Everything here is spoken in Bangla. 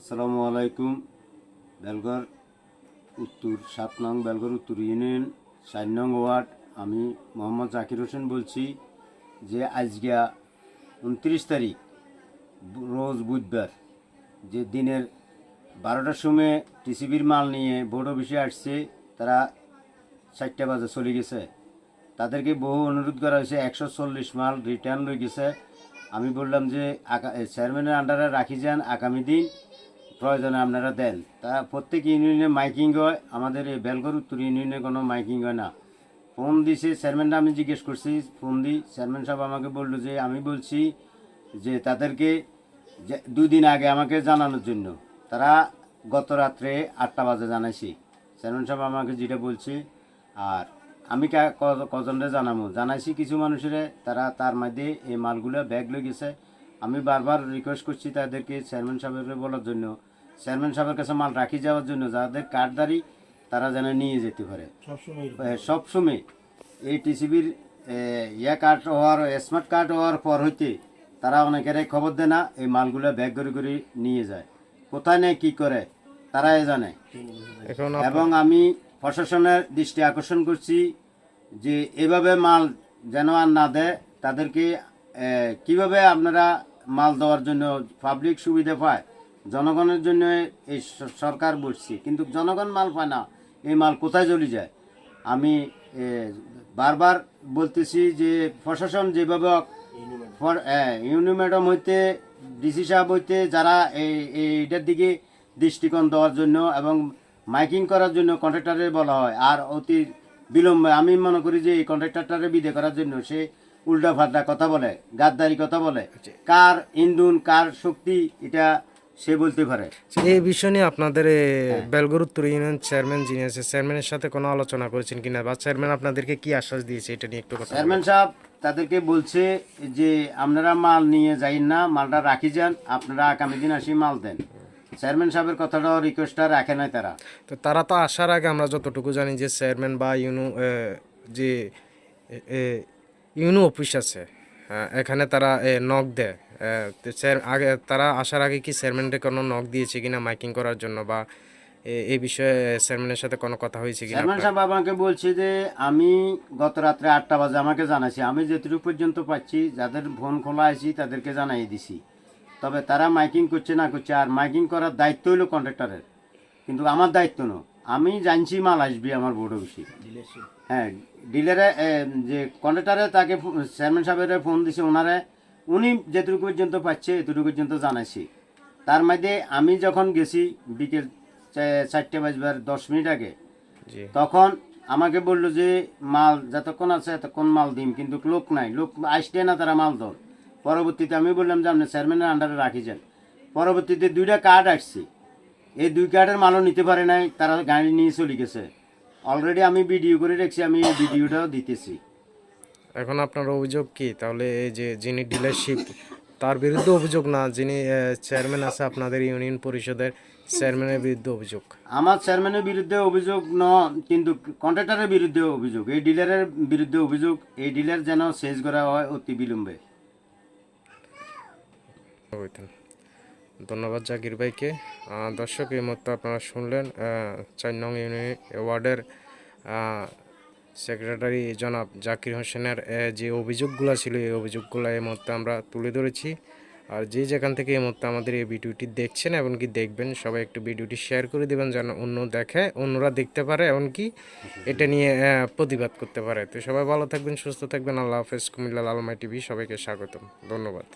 আসসালামু আলাইকুম। বেলগড় উত্তর, সাত নং বেলগড় উত্তর ইউনিয়ন, চার নং ওয়ার্ড। আমি মোহাম্মদ জাকির হোসেন বলছি যে আজকে উনত্রিশ তারিখ রোজ বুধবার, যে দিনের বারোটার সময় টিসিবির মাল নিয়ে বোর্ড অফিসে আসছে, তারা চারটা বাজে চলে গেছে। তাদেরকে বহু অনুরোধ করা হয়েছে, একশো চল্লিশ মাল রিটার্ন রয়ে গেছে। আমি বললাম যে চেয়ারম্যানের আন্ডারে রাখি যান, আগামী দিন প্রয়োজনে আপনারা দেন। তা প্রত্যেক ইউনিয়নে মাইকিং হয়, আমাদের এই বেলগড় উত্তর ইউনিয়নে কোনো মাইকিং হয় না। ফোন দিছে চেয়ারম্যানটা আমি জিজ্ঞেস করছি, ফোন দিই চেয়ারম্যান সাহেব আমাকে বলল যে, আমি বলছি যে, তাদেরকে যে, দুই দিন আগে আমাকে জানানোর জন্য। তারা গত রাত্রে আটটা বাজে জানাইছি। চেয়ারম্যান সাহেব আমাকে যেটা বলছে, আর আমি কজনরে জানাব জানাইছি কিছু মানুষের, তারা তার মধ্যে এই মালগুলো ব্যাগ লয়ে গেছে আমি বারবার রিকোয়েস্ট করছি তাদেরকে, চেয়ারম্যান সাহেবের বলার জন্য। চেয়ারম্যান সাহেবের কাছে মাল রাখি যাওয়ার জন্য যাদের কার্ডদারি তারা যেন নিয়ে যেতে পারে। সবসময় এই টিসিবির ইয়া কার্ড হওয়ার স্মার্ট কার্ড হওয়ার পর হইতে তারা অনেকেরই খবর দেয় না এই মালগুলো ব্যাগ করে করে নিয়ে যায়। কোথায় নেয় কী করে তারাই জানে। এবং আমি প্রশাসনের দৃষ্টি আকর্ষণ করছি যে এভাবে মাল যেন আর না দেয় তাদেরকে কীভাবে আপনারা মাল দেওয়ার জন্য পাবলিক সুবিধা পায় জনগণের জন্য এই সরকার বসছি কিন্তু জনগণ মাল পায় না এই মাল কোথায় চলে যায়? আমি বারবার বলতেছি যে প্রশাসন যেভাবে ইউনি ম্যাডাম হইতে ডিসি সাহেব হইতে যারা এই এইটার দিকে দৃষ্টিকোণ দেওয়ার জন্য এবং মাইকিং করার জন্য কন্ট্রাক্টরে বলা হয় আর অতি বিলম্বে আমি মনে করি যে এই কন্ট্রাক্টরটারে বিদে করার জন্য সে উল্টা ফাল্টা কথা বলে গাদ্দারি কথা বলে। কার ইন্ধন কার শক্তি এটা সে বলতে পারে। এই বিষয় নিয়ে আপনাদের এ, উত্তর ইউনিয়ন চেয়ারম্যান যিনি আছে চেয়ারম্যানের সাথে কোনো আলোচনা করেছেন কিনা বা চেয়ারম্যান আপনাদেরকে কি আশ্বাস দিয়েছে এটা নিয়ে একটু কথা চেয়ারম্যান সাহেব তাদেরকে বলছে যে আপনারা মাল নিয়ে যাইন না মালটা রাখি যান আপনারা আগামী দিন আসি মাল দেন। চেয়ারম্যান সাহেবের কথাটাও রিকোয়েস্টটা রাখে নাই তারা। তো তারা তো আসার আগে আমরা যতটুকু জানি যে চেয়ারম্যান বা ইউনো যে ইউনো অফিস আছে হ্যাঁ, এখানে তারা নক দেয়। চেয়ার- আগে তারা আসার আগে কি চেয়ারম্যানকে কোনো নক দিয়েছে কিনা মাইকিং করার জন্য বা এ- এই বিষয়ে চেয়ারম্যানের সাথে কোনো কথা হয়েছে কিনা চেয়ারম্যান সাহেব আমাকে বলছে যে আমি গত রাত্রে আটটা বাজে আমাকে জানাইছি। আমি যেটুকু পর্যন্ত পাচ্ছি যাদের ফোন খোলা আছি তাদেরকে জানাই দিছি। তবে তারা মাইকিং করছে না করছে আর মাইকিং করার দায়িত্ব হলো কন্ট্রাক্টরের কিন্তু আমার দায়িত্ব না। আমি জানছি মাল আসবে আমার বোর্ড অফিসে হ্যাঁ ডিলারে যে কন্ট্রাক্টরে তাকে চেয়ারম্যান সাহেবের ফোন দিছে ওনারে উনি যেটুকু পর্যন্ত পাচ্ছে এতটুকু পর্যন্ত জানাইছি। তার মধ্যে আমি যখন গেছি বিকেল চারটে বাজবার দশ মিনিট আগে তখন আমাকে বলল যে মাল যতক্ষণ আছে ততক্ষণ মাল দিম কিন্তু লোক নাই লোক আসলে না তারা মাল দর পরবর্তীতে আমি বললাম যে আপনি চেয়ারম্যানের আন্ডারে রাখি যান পরবর্তীতে দুইটা কার্ড আসছে। এই দুই কার্ডের মালও নিতে পারে নাই তারা গাড়ি নিয়ে চলে গেছে। অলরেডি আমি ভিডিও করে রেখেছি আমি এই ভিডিওটাও দিতেছি। এখন আপনার অভিযোগ কি? তাহলে এই যে যিনি ডিলারশিপ তার বিরুদ্ধে অভিযোগ না যিনি চেয়ারম্যান আছে আপনাদের ইউনিয়ন পরিষদের চেয়ারম্যানের বিরুদ্ধে অভিযোগ? আমার চেয়ারম্যানের বিরুদ্ধে অভিযোগ ন কিন্তু কন্ট্রাক্টরের বিরুদ্ধে অভিযোগ। এই ডিলারের বিরুদ্ধে অভিযোগ এই ডিলার যেন শেষ করা হয় অতি বিলম্বে। ধন্যবাদ জাকির ভাইকে। দর্শক এই মতো আপনারা শুনলেন চার নং ইউনিয়ন ওয়ার্ডের সেক্রেটারি জনাব জাকির হোসেনের যে অভিযোগগুলো ছিল, এই অভিযোগগুলো এই মুহূর্তে আমরা তুলে ধরেছি। আর যে যেখান থেকে এই মুহূর্তে আমাদের এই ভিডিওটি দেখছেন এমনকি দেখবেন, সবাই একটু ভিডিওটি শেয়ার করে দেবেন যেন অন্য দেখে, অন্যরা দেখতে পারে এমনকি এটা নিয়ে প্রতিবাদ করতে পারে। তো সবাই ভালো থাকবেন, সুস্থ থাকবেন। আল্লাহ হাফেজ। কুমিল্লা লালমাই টিভি, সবাইকে স্বাগতম। ধন্যবাদ।